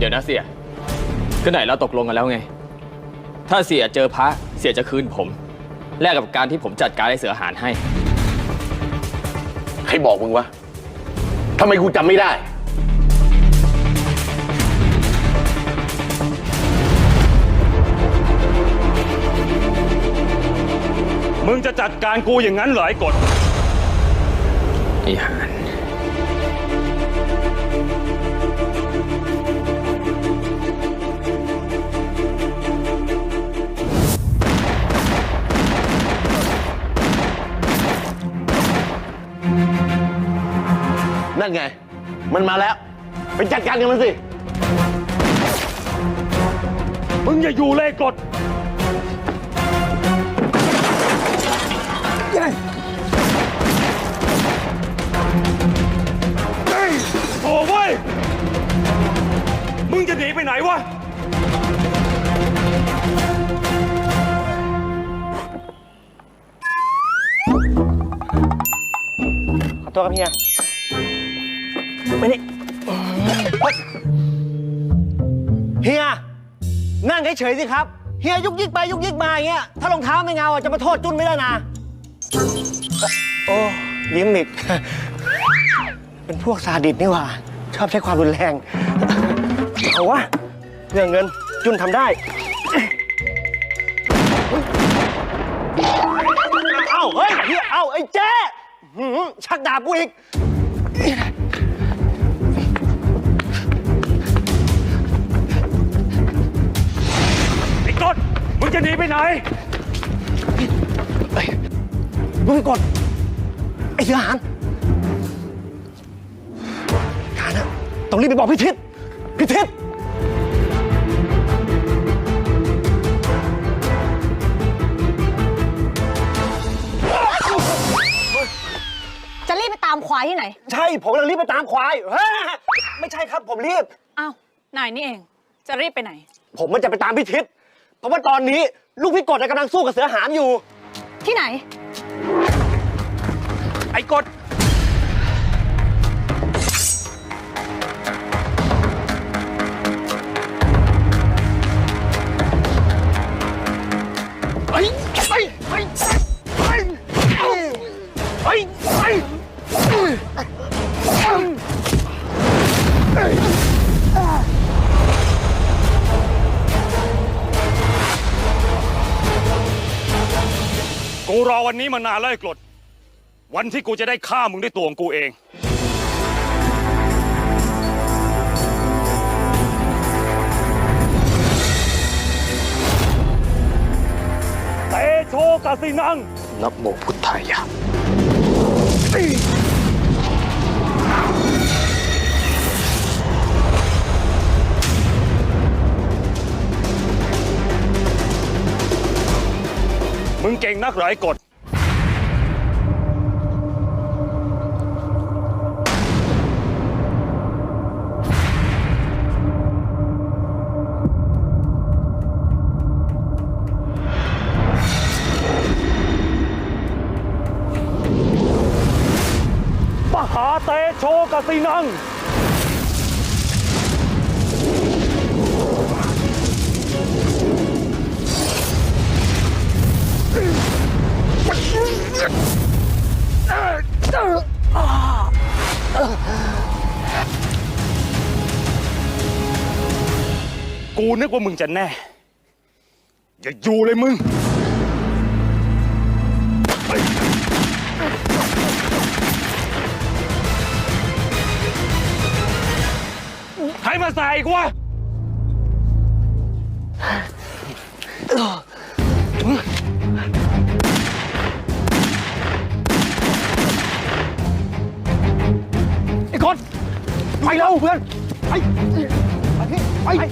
เดี๋ยวนะเสียก็ไหนเราตกลงกันแล้วไง ถ้าเสียเจอพระเสียจะคืนผม แลกกับการที่ผมจัดการให้เสือหารให้ ใครบอกมึงวะทำไมกูจำไม่ได้ มึงจะจัดการกูอย่างนั้นเหรอไอ้กฎ ไอ้หา นั่นไง มันมาแล้ว ไปจัดการกับมันสิ มึงอย่าอยู่เลยไอ้กฎเฮ้ยโถ่เว้ย มึงจะหนีไปไหนวะ ขอโทษครับเฮีย ไม่นี่เฮีย นั่งเฉยๆสิครับ เฮียยุกยิกไปยุกยิกมาอย่างเงี้ย ถ้ารองเท้าไม่เงาอะจะมาโทษจุนไม่ได้นะ โอ้ยิ้มอีก เป็นพวกซาดิสนี่หว่า ชอบใช้ความรุนแรง เอาวะเรื่องเงินจุนทำได้ เอ้า เฮ้ยเฮียเอ้าไอ้เจ๊หือชักดาบกูอีก งจะหนีไปไหนมึงกดไอ้เสือหานหานะต้องรีบไปบอกพี่ทิศพี่ทิศจะรีบไปตามควายที่ไหน ใช่ผมกำลังรีบไปตามควายเฮ้ยไม่ใช่ครับผมรีบ อ้าว นายนี่เอง จะรีบไปไหน ผมมันจะไปตามพี่ทิศ เพราะว่าตอนนี้ลูกพี่กดอะกำลังสู้กับเสือหามอยู่ ที่ไหน ไอ้กฎ กูรอวันนี้มานานแล้วไอ้กฎวันที่กูจะได้ฆ่ามึงด้วยตัวของกูเอง เตโชกสินัง นับโมพุทธายะ งเก่งนักเหรอไอ้กฎมหาเตโชกสินัง กูนึกว่ามึงจะแน่ อย่าอยู่เลยมึง ใครมาใส่กูวะ ไอ้กดไปเร็วเพื่อน ไป ไป ไป